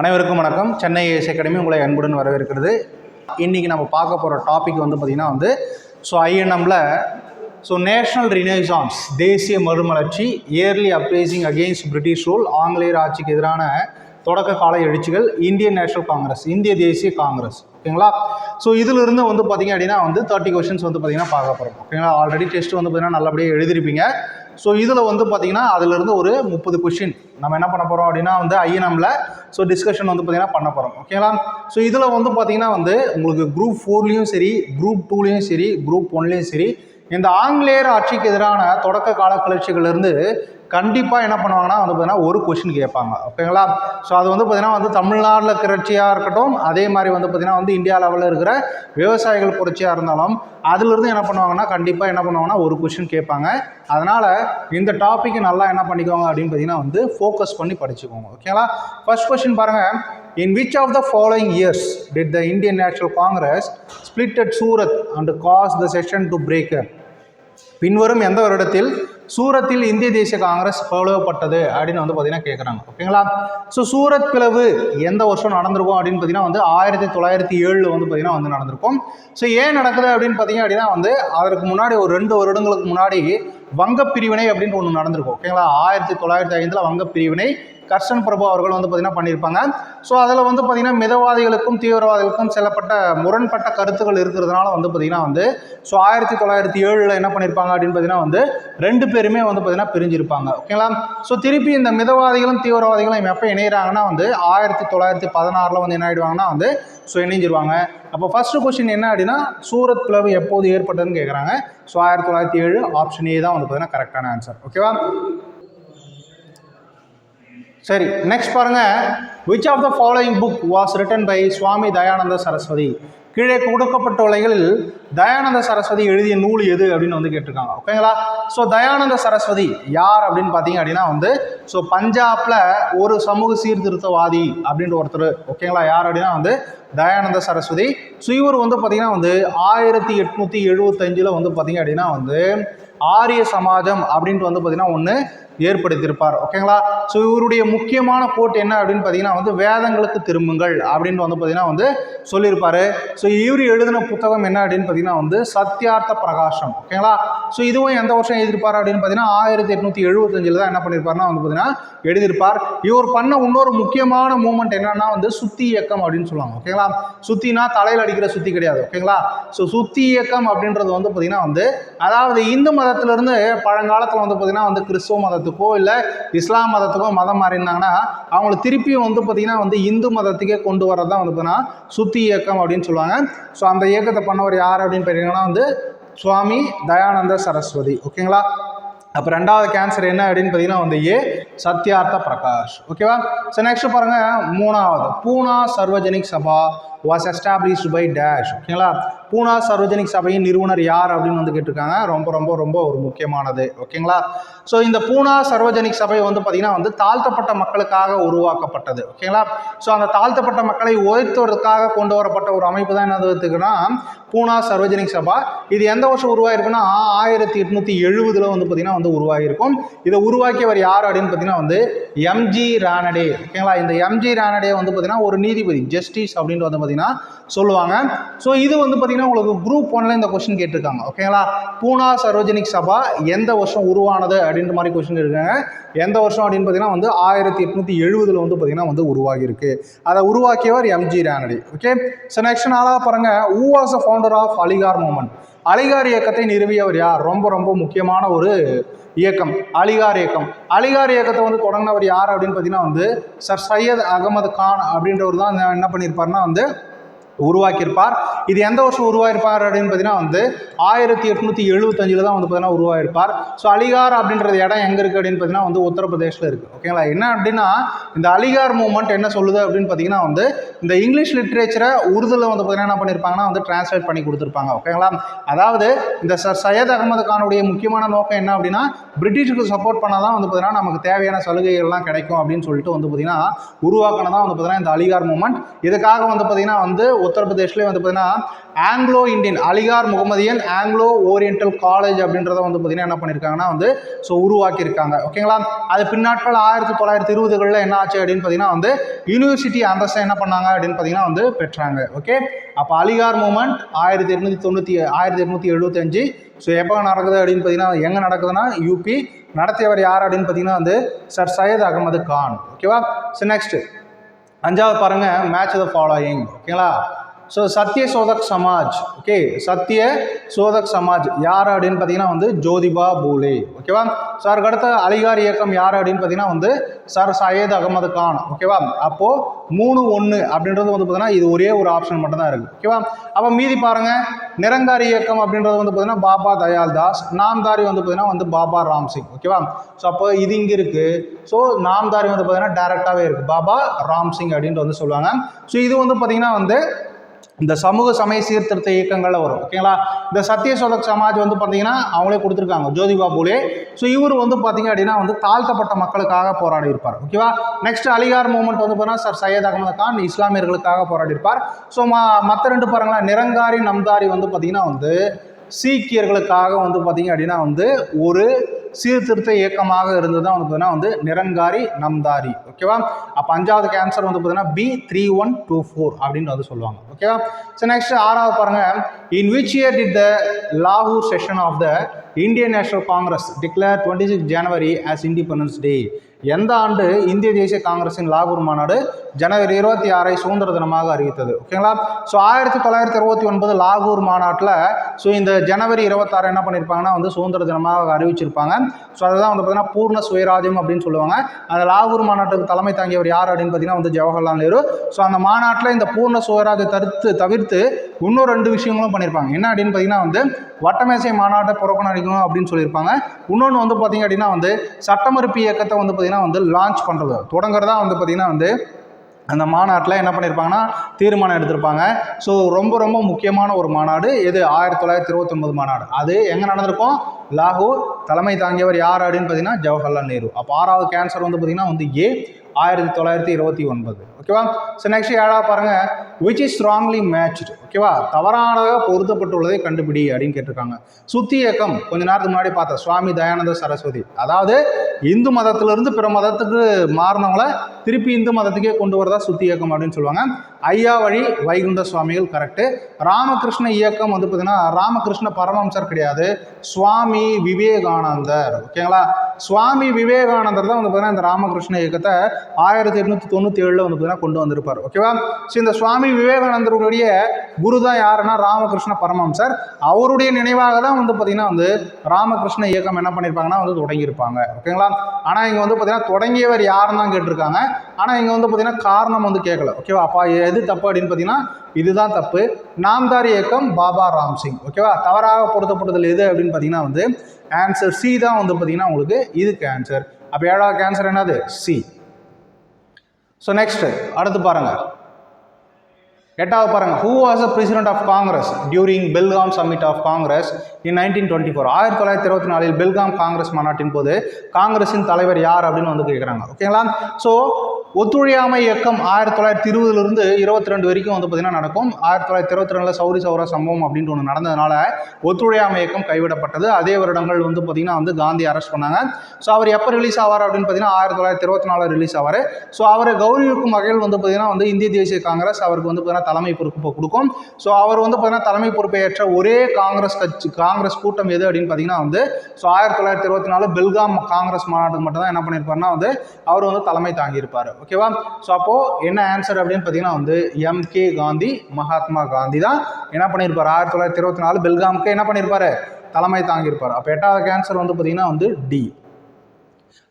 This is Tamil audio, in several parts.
அனைவருக்கும் வணக்கம். சென்னை இசை அகாடமி உங்களை அன்புடன் வரவேற்கிறது. இன்றைக்கி நம்ம பார்க்க போகிற டாபிக் வந்து பார்த்திங்கன்னா வந்து ஸோ ஐஎன்எம்மில் ஸோ நேஷனல் ரினைசான்ஸ் தேசிய மறுமலர்ச்சி early uprising against British rule ஆங்கிலேயர் ஆட்சிக்கு எதிரான தொடக்க கால எழுச்சிகள் இந்தியன் நேஷனல் காங்கிரஸ் இந்திய தேசிய காங்கிரஸ் ஓகேங்களா? ஸோ இதிலிருந்து வந்து பார்த்திங்க அப்படின்னா வந்து தேர்ட்டி கொஷின்ஸ் வந்து பார்த்திங்கன்னா பார்க்க போகிறோம் ஓகேங்களா? ஆல்ரெடி டெஸ்ட் வந்து பார்த்திங்கன்னா நல்லபடியாக எழுதிருப்பீங்க. ஸோ இதில் வந்து பார்த்திங்கன்னா அதிலிருந்து ஒரு முப்பது கொஷின் நம்ம என்ன பண்ண போகிறோம் அப்படின்னா வந்து ஐஎன்எம்மில் ஸோ டிஸ்கஷன் வந்து பார்த்திங்கன்னா பண்ண போகிறோம் ஓகேங்களா ஸோ இதில் வந்து பார்த்திங்கன்னா வந்து உங்களுக்கு குரூப் ஃபோர்லேயும் சரி குரூப் டூலேயும் சரி குரூப் ஒன்லேயும் சரி இந்த ஆங்கிலேயர் ஆட்சிக்கு எதிரான தொடக்க கால கிளர்ச்சிகளிலிருந்து கண்டிப்பாக என்ன பண்ணுவாங்கன்னா வந்து பார்த்தீங்கன்னா ஒரு கொஷின் கேட்பாங்க. ஓகேங்களா ஸோ அது வந்து பார்த்திங்கன்னா வந்து தமிழ்நாட்டில் கிளர்ச்சியாக இருக்கட்டும் அதே மாதிரி வந்து பார்த்திங்கன்னா வந்து இந்தியா லெவலில் இருக்கிற விவசாயிகள் புரட்சியாக இருந்தாலும் அதிலிருந்து என்ன பண்ணுவாங்கன்னா கண்டிப்பாக என்ன பண்ணுவாங்கன்னா ஒரு கொஷின் கேட்பாங்க. அதனால் இந்த டாப்பிக்கு நல்லா என்ன பண்ணிக்கோங்க அப்படின்னு பார்த்தீங்கன்னா வந்து ஃபோக்கஸ் பண்ணி படிச்சுக்கோங்க. ஓகேங்களா ஃபர்ஸ்ட் கொஷின் பாருங்கள் in which of the following years did the Indian National Congress split at Surat and cause the session to break பின்வரும் எந்த வருடத்தில்? சூரத்தில் இந்திய தேசிய காங்கிரஸ் பிளவுபட்டது அப்படின்னு வந்து பார்த்தீங்கன்னா கேட்குறாங்க ஓகேங்களா ஸோ சூரத் பிளவு எந்த வருஷம் நடந்திருக்கும் அப்படின்னு பார்த்தீங்கன்னா வந்து ஆயிரத்தி தொள்ளாயிரத்தி ஏழில் வந்து பார்த்தீங்கன்னா வந்து நடந்திருக்கும். ஸோ ஏன் நடக்குது அப்படின்னு பார்த்தீங்க அப்படின்னா வந்து அதற்கு முன்னாடி ஒரு ரெண்டு வருடங்களுக்கு முன்னாடி வங்கப் பிரிவினை அப்படின்னு ஒன்று நடந்திருக்கும். ஓகேங்களா ஆயிரத்தி தொள்ளாயிரத்தி ஐந்தில் வங்கப் பிரிவினை கர்ஷன் பிரபு அவர்கள் வந்து பார்த்திங்கன்னா பண்ணியிருப்பாங்க. ஸோ அதில் வந்து பார்த்திங்கன்னா மிதவாதிகளுக்கும் தீவிரவாதிகளுக்கும் செல்லப்பட்ட முரண்பட்ட கருத்துக்கள் இருக்கிறதுனால வந்து பார்த்திங்கன்னா வந்து ஸோ ஆயிரத்தி தொள்ளாயிரத்தி ஏழில் என்ன பண்ணியிருப்பாங்க அப்படின்னு பார்த்தீங்கன்னா வந்து ரெண்டு பேருமே வந்து பார்த்திங்கன்னா பிரிஞ்சிருப்பாங்க. ஓகேங்களா ஸோ திருப்பி இந்த மிதவாதிகளும் தீவிரவாதிகளும் எப்போ இணையிறாங்கன்னா வந்து ஆயிரத்தி தொள்ளாயிரத்தி பதினாறில் வந்து என்ன ஆகிடுவாங்கன்னா வந்து ஸோ இணைஞ்சிருவாங்க. அப்போ ஃபர்ஸ்ட் கொஸ்டின் என்ன அப்படின்னா சூரத் பிளவு எப்போது ஏற்பட்டதுன்னு கேட்குறாங்க ஸோ ஆயிரத்தி தொள்ளாயிரத்தி ஏழு ஆப்ஷன் ஏ தான் வந்து பார்த்தீங்கன்னா கரெக்டான ஆன்சர் ஓகேவா சரி நெக்ஸ்ட் பாருங்க. Which of the following book was written by Swami Dayananda Saraswati கீழே கொடுக்கப்பட்ட உலைகளில் தயானந்த சரஸ்வதி எழுதிய நூல் எது அப்படின்னு வந்து கேட்டிருக்காங்க. ஓகேங்களா ஸோ தயானந்த சரஸ்வதி யார் அப்படின்னு பார்த்தீங்க அப்படின்னா வந்து ஸோ பஞ்சாப்ல ஒரு சமூக சீர்திருத்தவாதி அப்படின்ற ஒருத்தர். ஓகேங்களா யார் அப்படின்னா வந்து தயானந்த சரஸ்வதி ஸோ இவர் வந்து பார்த்தீங்கன்னா வந்து ஆயிரத்தி எட்நூற்றி எழுபத்தஞ்சில் வந்து பார்த்தீங்க அப்படின்னா வந்து ஆரிய சமாஜம் அப்படின்ட்டு வந்து பார்த்தீங்கன்னா ஒன்று ஏற்படுத்தியிருப்பார். ஓகேங்களா? ஸோ இவருடைய முக்கியமான கோட் என்ன அப்படின்னு பார்த்தீங்கன்னா வந்து வேதங்களுக்கு திரும்புங்கள் அப்படின்னு வந்து பார்த்தீங்கன்னா வந்து சொல்லியிருப்பார். ஸோ இவர் எழுதின புத்தகம் என்ன அப்படின்னு பார்த்தீங்கன்னா வந்து சத்யார்த்த பிரகாஷம் ஓகேங்களா? ஸோ இதுவும் எந்த வருஷம் எழுதியிருப்பார் அப்படின்னு பார்த்தீங்கன்னா ஆயிரத்தி எட்நூற்றி எழுபத்தஞ்சில் தான் என்ன பண்ணியிருப்பார்னா வந்து பார்த்தீங்கன்னா எழுதியிருப்பார். இவர் பண்ண இன்னொரு முக்கியமான மூமெண்ட் என்னன்னா வந்து சுத்தி இயக்கம் அப்படின்னு சொல்லுவாங்க. ஓகேங்களா? சுத்தினா தலையில் அடிக்கிற சுத்தி கிடையாது. ஓகேங்களா? ஸோ சுத்தி இயக்கம் அப்படின்றது வந்து பார்த்தீங்கன்னா வந்து அதாவது இந்து மதத்திலிருந்து பழங்காலத்தில் வந்து பார்த்தீங்கன்னா வந்து கிறிஸ்துவ மதத்துக்கோ இல்லை இஸ்லாம் மதத்துக்கோ மதம் மாறினாங்கன்னா அவங்கள திருப்பியும் வந்து பார்த்தீங்கன்னா வந்து இந்து மதத்துக்கே கொண்டு வரது தான் வந்து பார்த்தீங்கன்னா சுத்தி இயக்கம் அப்படின்னு சொல்லுவாங்க. ஸோ அந்த இயக்கத்தை பண்ணவர் யார் அப்படின்னு பார்த்தீங்கன்னா வந்து சுவாமி தயானந்த சரஸ்வதி. ஓகேங்களா அப்போ ரெண்டாவது கேன்சர் என்ன அப்படின்னு பார்த்தீங்கன்னா வந்து ஏ சத்யார்த்த பிரகாஷ். ஓகேவா ஸோ நெக்ஸ்ட் பாருங்கள் மூணாவது. Poona Sarvajanik Sabha. Was established by dash ஓகேங்களா பூனா சர்வஜனிக் சபையின் நிறுவனர் யார் அப்படின்னு வந்து கேட்டிருக்காங்க. ரொம்ப ரொம்ப ரொம்ப ஒரு முக்கியமானது. ஓகேங்களா ஸோ இந்த பூனா சர்வஜனிக் சபை வந்து பார்த்திங்கன்னா வந்து தாழ்த்தப்பட்ட மக்களுக்காக உருவாக்கப்பட்டது. ஓகேங்களா ஸோ அந்த தாழ்த்தப்பட்ட மக்களை உயர்த்துவதற்காக கொண்டு வரப்பட்ட ஒரு அமைப்பு தான் என்னதுன்னா பூனா சர்வஜனிக் சபா. இது எந்த வருஷம் உருவாயிருக்குன்னா ஆயிரத்தி எட்நூற்றி எழுபதில் வந்து பார்த்திங்கன்னா வந்து உருவாகியிருக்கும். இதை உருவாக்கியவர் யார் அப்படின்னு பார்த்தீங்கன்னா வந்து எம்ஜி ரானடே ஓகேங்களா இந்த எம்ஜி ரானடே வந்து பார்த்தீங்கன்னா ஒரு நீதிபதி ஜஸ்டிஸ் அப்படின்ட்டு வந்து பார்த்தீங்கன்னா சொல்லுவாங்க. ஸோ இது வந்து பார்த்தீங்கன்னா உங்களுக்கு குரூப் ஒன்ல இந்த கொஸ்டின் கேட்டிருக்காங்க. ஓகேங்களா பூனா சரோஜனிக் சபா எந்த வருஷம் உருவானது அப்படின்ற மாதிரி கொஸ்டின் இருக்காங்க எந்த வருஷம் அப்படின்னு பார்த்தீங்கன்னா வந்து ஆயிரத்தி எட்நூற்றி எழுபதில் வந்து பார்த்தீங்கன்னா வந்து உருவாகியிருக்கு. அதை உருவாக்கியவர் M G Ranade okay so next நாளாக பாருங்க. Who was a founder of Aligarh movement Aligarh இயக்கத்தை நிறுவியவர் யார்? ரொம்ப ரொம்ப முக்கியமான ஒரு இயக்கம். அலிகார் இயக்கம். அலிகார் இயக்கத்தை வந்து தொடங்கினவர் யார் அப்படின்னு பார்த்தீங்கன்னா வந்து சர் சையத் அகமது கான் அப்படின்றவர் தான் என்ன பண்ணியிருப்பாருன்னா வந்து உருவாக்கியிருப்பார். இது எந்த வருஷம் உருவாயிருப்பார் அப்படின்னு பார்த்தீங்கன்னா வந்து ஆயிரத்தி எட்நூற்றி எழுபத்தஞ்சில் தான் வந்து பார்த்தீங்கன்னா உருவாயிருப்பார். ஸோ அலிகார் அப்படின்றது இடம் எங்கே இருக்குது அப்படின்னு பார்த்தீங்கன்னா வந்து உத்தரப்பிரதேசில் இருக்குது ஓகேங்களா என்ன அப்படின்னா இந்த அலிகார் மூமெண்ட் என்ன சொல்லுது அப்படின்னு பார்த்தீங்கன்னா வந்து இந்த இங்கிலீஷ் லிட்ரேச்சரை உருதில் வந்து பார்த்தீங்கன்னா என்ன பண்ணியிருப்பாங்கன்னா வந்து டிரான்ஸ்லேட் பண்ணி கொடுத்துருப்பாங்க. ஓகேங்களா அதாவது இந்த சர் சையத் அகமது கானுடைய முக்கியமான நோக்கம் என்ன அப்படின்னா பிரிட்டிஷுக்கு சப்போர்ட் பண்ணால் தான் வந்து பார்த்தீங்கன்னா நமக்கு தேவையான சலுகைகள்லாம் கிடைக்கும் அப்படின்னு சொல்லிட்டு வந்து பார்த்தீங்கன்னா உருவாக்கினதான் வந்து பார்த்தீங்கன்னா இந்த அலிகார் மூமெண்ட் இதுக்காக வந்து பார்த்தீங்கன்னா வந்து உத்தரப்பிரதேஷ்லேயே வந்து பார்த்தீங்கன்னா Anglo Indian Aligarh Mohammedan Anglo Oriental college அப்படின்றத வந்து பார்த்தீங்கன்னா என்ன பண்ணியிருக்காங்கன்னா வந்து ஸோ உருவாக்கியிருக்காங்க. ஓகேங்களா அது பின்னாட்கள் ஆயிரத்தி தொள்ளாயிரத்தி இருபதுகளில் என்ன ஆச்சு அப்படின்னு பார்த்தீங்கன்னா வந்து யூனிவர்சிட்டி அந்தஸ்தை என்ன பண்ணாங்க அப்படின்னு பார்த்தீங்கன்னா வந்து பெற்றாங்க. ஓகே அப்போ அலிகார் மூமெண்ட் ஆயிரத்தி எட்நூற்றி தொண்ணூற்றி ஆயிரத்தி எட்நூற்றி எழுபத்தஞ்சு ஸோ எப்போ நடக்குது அப்படின்னு பார்த்தீங்கன்னா எங்கே நடக்குதுன்னா யூபி நடத்தியவர் யார் அப்படின்னு பார்த்தீங்கன்னா வந்து சர் சையத் அகமது கான் ஓகேவா ஸோ நெக்ஸ்ட் அஞ்சாவது பாருங்க மேட்ச் த ஃபாலோயிங் ஓகேங்களா ஸோ சத்ய சோதக் சமாஜ் ஓகே சத்ய சோதக் சமாஜ் யார் அப்படின்னு பார்த்தீங்கன்னா வந்து ஜோதிபா பூலே ஓகேவா ஸோ அடுத்த அலிகார் இயக்கம் யார் அப்படின்னு பார்த்தீங்கன்னா வந்து சார் சையத் அகமது கான் ஓகேவா அப்போது மூணு ஒன்று அப்படின்றது வந்து பார்த்தீங்கன்னா இது ஒரே ஒரு ஆப்ஷன் மட்டும்தான் இருக்குது ஓகேவா அப்போ மீதி பாருங்கள் நிரங்காரி இயக்கம் அப்படின்றது வந்து பார்த்தீங்கன்னா பாபா தயால் தாஸ் நாம்தாரி வந்து பார்த்தீங்கன்னா வந்து பாபா ராம்சிங் ஓகேவா ஸோ அப்போ இது இங்கே இருக்குது ஸோ நாம்தாரி வந்து பார்த்தீங்கன்னா டேரெக்டாகவே இருக்குது பாபா ராம்சிங் அப்படின்ட்டு வந்து சொல்லுவாங்க. ஸோ இது வந்து பார்த்தீங்கன்னா வந்து இந்த சமூக சமய சீர்திருத்த இயக்கங்கள்ல வரும் ஓகேங்களா இந்த சத்திய சோதக் சமாஜ் வந்து பார்த்தீங்கன்னா அவங்களே கொடுத்துருக்காங்க ஜோதிபா பூலே. ஸோ இவர் வந்து பார்த்தீங்க அப்படின்னா வந்து தாழ்த்தப்பட்ட மக்களுக்காக போராடி இருப்பார் ஓகேவா நெக்ஸ்ட் அலிகார் மூமெண்ட் வந்து பார்த்தீங்கன்னா சார் சையத் அகமது கான் இஸ்லாமியர்களுக்காக போராடி இருப்பார். ஸோ மற்ற ரெண்டு பாருங்களேன் நிரங்காரி நம்தாரி வந்து பார்த்தீங்கன்னா வந்து சீக்கியர்களுக்காக வந்து பார்த்தீங்க அப்படின்னா வந்து ஒரு சீர்திருத்த இயக்கமாக இருந்தது தான் வந்து பார்த்தீங்கன்னா வந்து நிரங்காரி நம்தாரி ஓகேவா அப்போ அஞ்சாவது கேன்சர் வந்து பார்த்தீங்கன்னா B three one two four அப்படின்னு வந்து சொல்லுவாங்க ஓகேவா ஸோ நெக்ஸ்ட் ஆறாவது பாருங்க. In which year did the லாகூர் session of the Indian National Congress declare twenty six January as independence day எந்த ஆண்டு இந்திய தேசிய காங்கிரஸின் லாகூர் மாநாடு ஜனவரி இருபத்தி ஆறை சுதந்திர தினமாக அறிவித்தது? ஓகேங்களா ஸோ ஆயிரத்தி தொள்ளாயிரத்தி இருபத்தி ஒன்பது லாகூர் மாநாட்டில் ஸோ இந்த ஜனவரி இருபத்தாறு என்ன பண்ணியிருப்பாங்கன்னா வந்து சுதந்திர தினமாக அறிவிச்சிருப்பாங்க. ஸோ அதுதான் வந்து பார்த்தீங்கன்னா பூர்ண சுயராஜ்யம் அப்படின்னு சொல்லுவாங்க. அந்த லாகூர் மாநாட்டுக்கு தலைமை தாங்கியவர் யார் அப்படின்னு பார்த்தீங்கன்னா வந்து ஜவஹர்லால் நேரு. ஸோ அந்த மாநாட்டில் இந்த பூர்ண சுயராஜ்யம் தடுத்து தவிர்த்து இன்னும் ரெண்டு விஷயங்களும் பண்ணியிருப்பாங்க என்ன அப்படின்னு பார்த்தீங்கன்னா வந்து வட்டமேசை மாநாட்டை புறக்கணிக்கணும் அப்படின்னு சொல்லியிருப்பாங்க. இன்னொன்று வந்து பார்த்தீங்க அப்படின்னா வந்து சட்டமறுப்பு இயக்கத்தை வந்து பார்த்தீங்கன்னா வந்து லான்ச் பண்ணுறது தொடங்குறதா வந்து பார்த்தீங்கன்னா வந்து அந்த மாநாட்டில் என்ன பண்ணியிருப்பாங்கன்னா தீர்மானம் எடுத்திருப்பாங்க. ஸோ ரொம்ப ரொம்ப முக்கியமான ஒரு மாநாடு. இது ஆயிரத்தி தொள்ளாயிரத்தி இருபத்தொன்பது மாநாடு. அது எங்கே நடந்திருக்கும்? லாகூர் தலைமை தாங்கியவர் யார் அப்படின்னு பார்த்தீங்கன்னா ஜவஹர்லால் நேரு. அப்போ ஆறாவது கேன்சர் வந்து பார்த்தீங்கன்னா வந்து ஏ ஆயிரத்தி தொள்ளாயிரத்தி இருபத்தி ஒன்பது. ஓகேவா ஸோ நெக்ஸ்ட் ஏழாவது பாருங்கள் விச் இஸ் ஸ்ட்ராங்லி மேட்ச்டு ஓகேவா தவறானதாக பொருத்தப்பட்டுள்ளதை கண்டுபிடி அப்படின்னு கேட்டிருக்காங்க. சுத்தி இயக்கம் கொஞ்ச நேரத்துக்கு முன்னாடி பார்த்தேன் சுவாமி தயானந்த சரஸ்வதி. அதாவது இந்து மதத்திலிருந்து பிற மதத்துக்கு மாறினவங்கள திருப்பி இந்து மதத்துக்கே கொண்டு வரதா சுத்தி இயக்கம் அப்படின்னு சொல்லுவாங்க. ஐயா வழி வைகுண்ட சுவாமிகள் கரெக்டு ராமகிருஷ்ண இயக்கம் வந்து பார்த்தீங்கன்னா ராமகிருஷ்ண பரமம்சர் கிடையாது. சுவாமி விவேகானந்தர். ஓகேங்களா சுவாமி விவேகானந்தர் தான் வந்து பார்த்தீங்கன்னா இந்த ராமகிருஷ்ண இயக்கத்தை ஆயிரத்தி எட்நூத்தி தொண்ணூற்றி ஏழில் வந்து பார்த்தீங்கன்னா கொண்டு வந்திருப்பார். ஓகேவா ஸோ இந்த சுவாமி விவேகானந்தருடைய குரு தான் யாருன்னா ராமகிருஷ்ண பரமம்சர் அவருடைய நினைவாக தான் வந்து பார்த்தீங்கன்னா வந்து ராமகிருஷ்ண இயக்கம் என்ன பண்ணியிருப்பாங்கன்னா வந்து தொடங்கியிருப்பாங்க. ஓகேங்களா ஆனால் இங்கே வந்து பார்த்தீங்கன்னா தொடங்கியவர் யாருன்னு தான் கேட்டிருக்காங்க. ஆனால் இங்கே வந்து பார்த்தீங்கன்னா காரணம் வந்து கேட்கல ஓகேவா அப்பா எது தப்பு அப்படின்னு பார்த்தீங்கன்னா இதுதான் தப்பு. நாம்தார் இயக்கம் பாபா ராம் சிங். ஓகேவா? தவறாக பொருத்தப்பட்டதில் எது அப்படின்னு பார்த்தீங்கன்னா வந்து ஆன்சர் சி தான் வந்து பார்த்தீங்கன்னா உங்களுக்கு இதுக்கு ஆன்சர் அப்போ ஏழாவது ஆன்சர் என்னது? சி ஸோ நெக்ஸ்ட் அடுத்து பாருங்கள் எட்டாவது பாருங்க who was a president of Congress during Belgaum summit of Congress in nineteen twenty four ஆயிரத்தி தொள்ளாயிரத்தி இருபத்தி நாலில் பெல்காம் காங்கிரஸ் மாநாட்டின் போது காங்கிரஸின் தலைவர் யார் அப்படின்னு வந்து கேட்குறாங்க ஓகேங்களா ஸோ ஒத்துழையாமை இயக்கம் ஆயிரத்தி தொள்ளாயிரத்தி இருபதுலேருந்து இருபத்தி ரெண்டு வரைக்கும் வந்து பார்த்திங்கன்னா நடக்கும். ஆயிரத்தி தொள்ளாயிரத்தி இருபத்தி ரெண்டில் சௌரி சௌரா சம்பவம் அப்படின்ட்டு ஒன்று நடந்ததுனால ஒத்துழையாமை இயக்கம் கைவிடப்பட்டது. அதே வருடங்கள் வந்து பார்த்திங்கன்னா வந்து காந்தி அரெஸ்ட் பண்ணாங்க. ஸோ அவர் எப்போ ரிலீஸ் ஆவார் அப்படின்னு பார்த்தீங்கன்னா ஆயிரத்தி தொள்ளாயிரத்தி இருபத்தி நாலு ரிலீஸ் ஆவார். ஸோ அவரை கௌரவிக்கும் வகையில் வந்து பார்த்திங்கன்னா வந்து இந்திய தேசிய காங்கிரஸ் அவருக்கு வந்து பார்த்திங்கன்னா தலைமை பொறுப்பை கொடுக்கும். ஸோ அவர் வந்து பார்த்தீங்கன்னா தலைமை பொறுப்பை ஏற்ற ஒரே காங்கிரஸ் கட்சி காங்கிரஸ் கூட்டம் எது அப்படின்னு பார்த்தீங்கன்னா வந்து ஸோ ஆயிரத்தி தொள்ளாயிரத்தி இருபத்தி நாலு பெல்காம் காங்கிரஸ் மாநாட்டுக்கு மட்டும் தான் என்ன பண்ணியிருப்பாருன்னா வந்து அவர் வந்து தலைமை தாங்கியிருப்பார். ஓகேவா ஸோ அப்போது என்ன ஆன்சர் அப்படின்னு பார்த்தீங்கன்னா வந்து எம் கே காந்தி மகாத்மா காந்தி தான் என்ன பண்ணியிருப்பார் ஆயிரத்தி தொள்ளாயிரத்தி இருபத்தி நாலு பெல்காமுக்கு என்ன பண்ணியிருப்பாரு தலைமை தாங்கியிருப்பார். அப்போ எட்டாவது கேன்சர் வந்து பார்த்தீங்கன்னா வந்து டி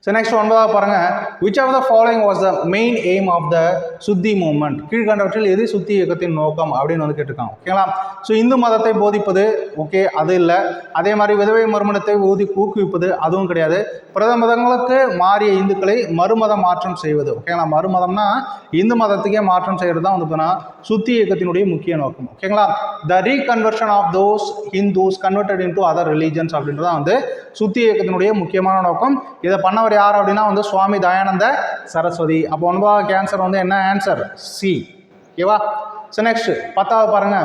ஸோ நெக்ஸ்ட் ஒன்பதாவது பாருங்க. Which of the following was the main aim of the Shuddhi movement கீழ்கண்டவற்றில் எது சுத்தி இயக்கத்தின் நோக்கம் அப்படின்னு வந்து கேட்டிருக்காங்க. ஓகேங்களா ஸோ இந்து மதத்தை போதிப்பது ஓகே அது இல்லை. அதே மாதிரி விதவை மறுமணத்தை ஊதி ஊக்குவிப்பது அதுவும் கிடையாது. பிரதமதங்களுக்கு மாறிய இந்துக்களை மறுமத மாற்றம் செய்வது. ஓகேங்களா மறுமதம்னா இந்து மதத்துக்கே மாற்றம் செய்கிறது தான் வந்து பார்த்தீங்கன்னா சுத்தி இயக்கத்தினுடைய முக்கிய நோக்கம். ஓகேங்களா the reconversion of those Hindus converted into other religions அப்படின்றது தான் வந்து சுத்தி இயக்கத்தினுடைய முக்கியமான நோக்கம். இதை பண்ண பண்ணவர் யார் அப்படின்னா வந்து சுவாமி தயானந்த சரஸ்வதி. அப்போ ஒன்பதாவது கேன்சர் வந்து என்ன? ஆன்சர் சி ஓகேவா ஸோ நெக்ஸ்ட் பத்தாவது பாருங்க.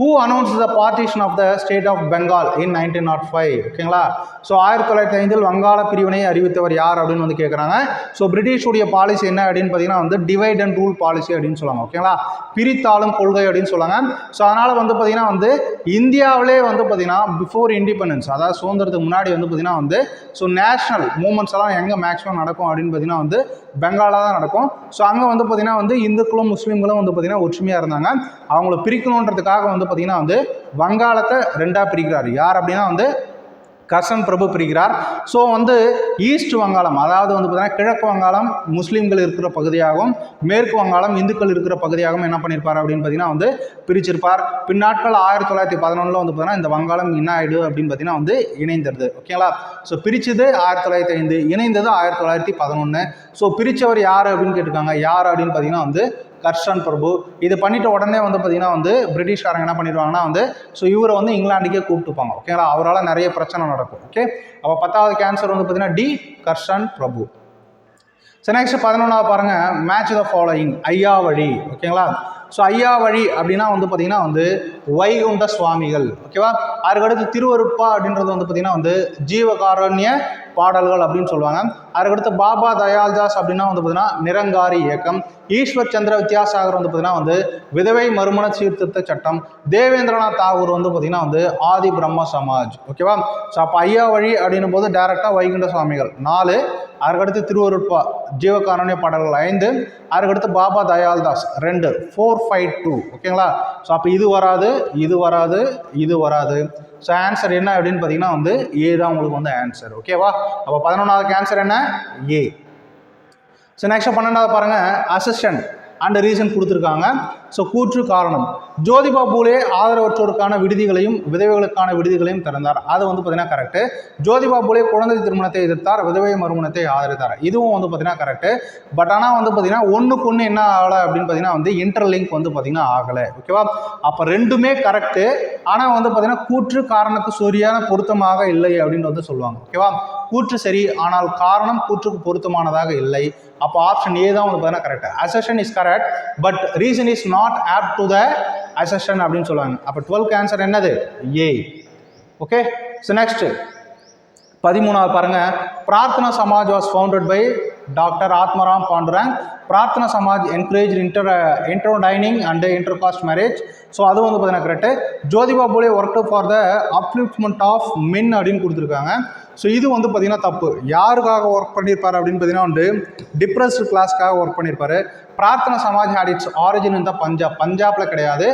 Who announce the partition of the state of Bengal in nineteen nought five ஓகேங்களா ஸோ ஆயிரத்தி தொள்ளாயிரத்தி ஐந்தில் வங்காள பிரிவினை அறிவித்தவர் யார் அப்படின்னு வந்து கேட்குறாங்க ஸோ பிரிட்டிஷுடைய பாலிசி என்ன அப்படின்னு பார்த்தீங்கன்னா வந்து டிவைட் அண்ட் ரூல் பாலிசி அப்படின்னு சொல்லுவாங்க. ஓகேங்களா பிரித்தாளும் கொள்கை அப்படின்னு சொல்லுவாங்க. ஸோ அதனால் வந்து பார்த்தீங்கன்னா வந்து இந்தியாவிலே வந்து பார்த்தீங்கன்னா பிஃபோர் இண்டிபெண்டன்ஸ் அதாவது சுதந்திரத்துக்கு முன்னாடி வந்து பார்த்தீங்கன்னா வந்து ஸோ நேஷனல் மூமெண்ட்ஸ் எல்லாம் எங்கே மேக்ஸிமம் நடக்கும் அப்படின்னு பார்த்தீங்கன்னா வந்து பெங்காலாக தான் நடக்கும். ஸோ அங்கே வந்து பார்த்தீங்கன்னா வந்து இந்துக்களும் முஸ்லீம்களும் வந்து பார்த்தீங்கன்னா ஒற்றுமையாக இருந்தாங்க. அவங்கள பிரிக்கணுன்றதுக்காக வந்து பார்த்தீங்கன்னா வந்து வங்காளத்தை ரெண்டாக பிரிக்கிறார். யார் அப்படின்னா வந்து கர்சன் பிரபு பிரிக்கிறார். ஸோ வந்து ஈஸ்ட் வங்காளம் அதாவது வந்து பார்த்தீங்கன்னா கிழக்கு வங்காளம் முஸ்லீம்கள் இருக்கிற பகுதியாகவும் மேற்கு வங்காளம் இந்துக்கள் இருக்கிற பகுதியாகவும் என்ன பண்ணியிருப்பார் அப்படின்னு பார்த்தீங்கன்னா வந்து பிரிச்சிருப்பார். பின்னாட்கள் ஆயிரத்தி தொள்ளாயிரத்தி பதினொன்றில் வந்து பார்த்தீங்கன்னா இந்த வங்காளம் என்ன ஆயிடு அப்படின்னு பார்த்தீங்கன்னா வந்து இணைந்துருது. ஓகேங்களா ஸோ பிரிச்சது ஆயிரத்தி தொள்ளாயிரத்தி ஐந்து இணைந்தது ஆயிரத்தி தொள்ளாயிரத்தி பதினொன்று ஸோ பிரித்தவர் யார் அப்படின்னு கேட்டிருக்காங்க. யார் அப்படின்னு பார்த்தீங்கன்னா வந்து கர்ஷன் பிரபு. இது பண்ணிட்ட உடனே வந்து பார்த்தீங்கன்னா வந்து பிரிட்டிஷ்காரங்க என்ன பண்ணிடுவாங்கன்னா வந்து ஸோ இவரை வந்து இங்கிலாந்துக்கே கூப்பிட்டுப்பாங்க ஓகேங்களா அவரால் நிறைய பிரச்சனை நடக்கும் ஓகே அப்போ பத்தாவது கேன்சர் வந்து பார்த்தீங்கன்னா டி கர்ஷன் பிரபு. ஸோ நெக்ஸ்ட் பதினொன்றாவது பாருங்க மேட்ச் த ஃபாலோயிங் ஐயா வழி ஓகேங்களா ஸோ ஐயா வழி அப்படின்னா வந்து பார்த்தீங்கன்னா வந்து வைகுண்ட சுவாமிகள் ஓகேவா அதுக்கடுத்து திருவருப்பா அப்படின்றது வந்து பார்த்தீங்கன்னா வந்து ஜீவகாரண்ய பாடல்கள் அப்படின்னு சொல்லுவாங்க. அதுக்கடுத்து பாபா தயால்தாஸ் அப்படின்னா வந்து பார்த்தீங்கன்னா நிரங்காரி இயக்கம். ஈஸ்வர் சந்திர வித்யாசாகர் வந்து பார்த்தீங்கன்னா வந்து விதவை மறுமண சீர்திருத்த சட்டம். தேவேந்திரநாத் தாகூர் வந்து பார்த்தீங்கன்னா வந்து ஆதி பிரம்ம சமாஜ் ஓகேவா ஸோ அப்போ ஐயா வழி அப்படின்னும் போது டேரெக்டாக வைகுண்ட சுவாமிகள். நாலு அதுக்கடுத்து திருவருட்பா ஜீவகாரண்ய பாடல்கள். ஐந்து அதுக்கடுத்து பாபா தயால்தாஸ் ரெண்டு ஃபோர் ஃபைவ் டூ ஓகேங்களா ஸோ அப்போ இது வராது. இது வராது இது வராது. ஸோ ஆன்சர் என்ன அப்படின்னு பார்த்தீங்கன்னா வந்து ஏ தான் உங்களுக்கு வந்து ஆன்சர் ஓகேவா அப்போ பதினொன்றாவது ஆன்சர் என்ன? ஏ ஸோ நெக்ஸ்ட் பன்னெண்டாவது பாருங்கள் அசிஸ்டன்ட் அண்ட் ரீசன் கொடுத்துருக்காங்க. ஸோ கூற்று காரணம். ஜோதிபா பூலே ஆதரவற்றோருக்கான விடுதிகளையும் விதவைகளுக்கான விடுதிகளையும் திறந்தார். அது வந்து பார்த்தீங்கன்னா கரெக்டு ஜோதிபா பூலே குழந்தை திருமணத்தை எதிர்த்தார் விதவை மறுமணத்தை ஆதரித்தார். இதுவும் வந்து பார்த்தீங்கன்னா கரெக்டு பட் ஆனால் வந்து பார்த்தீங்கன்னா ஒன்றுக்கு ஒன்று என்ன ஆகலை அப்படின்னு பார்த்தீங்கன்னா வந்து இன்டர்லிங்க் வந்து பார்த்தீங்கன்னா ஆகலை. ஓகேவா அப்போ ரெண்டுமே கரெக்டு ஆனால் வந்து பார்த்தீங்கன்னா கூற்று காரணத்துக்கு சரியான பொருத்தமாக இல்லை அப்படின்னு வந்து சொல்லுவாங்க. ஓகேவா கூற்று சரி ஆனால் காரணம் கூற்றுக்கு பொருத்தமானதாக இல்லை. அப்போ ஆப்ஷன் ஏ தான் வந்து பார்த்தீங்கன்னா correct assertion is correct but reason is not apt to the assertion அப்படின்னு சொல்லுவாங்க. அப்போ டுவெல்த் ஆன்சர் என்னது? ஏ ஓகே ஸோ நெக்ஸ்ட் பதிமூணாவது பாருங்க. Prarthana Samaj was founded by doctor Atmaram Pandurang. Prarthana Samaj encourage inter inter dining and inter caste marriage so அது வந்து பார்த்தீங்கன்னா correct Jyotiba Phule work for the upliftment of men அப்படின்னு கொடுத்துருக்காங்க. ஸோ இது வந்து பார்த்தீங்கன்னா தப்பு. யாருக்காக ஒர்க் பண்ணியிருப்பார் அப்படின்னு பார்த்தீங்கன்னா வந்து டிப்ரெஸ்டு கிளாஸ்க்காக ஒர்க் பண்ணியிருப்பாரு Prarthana Samaj had its origin இந்த பஞ்சாப் பஞ்சாப்பில் கிடையாது.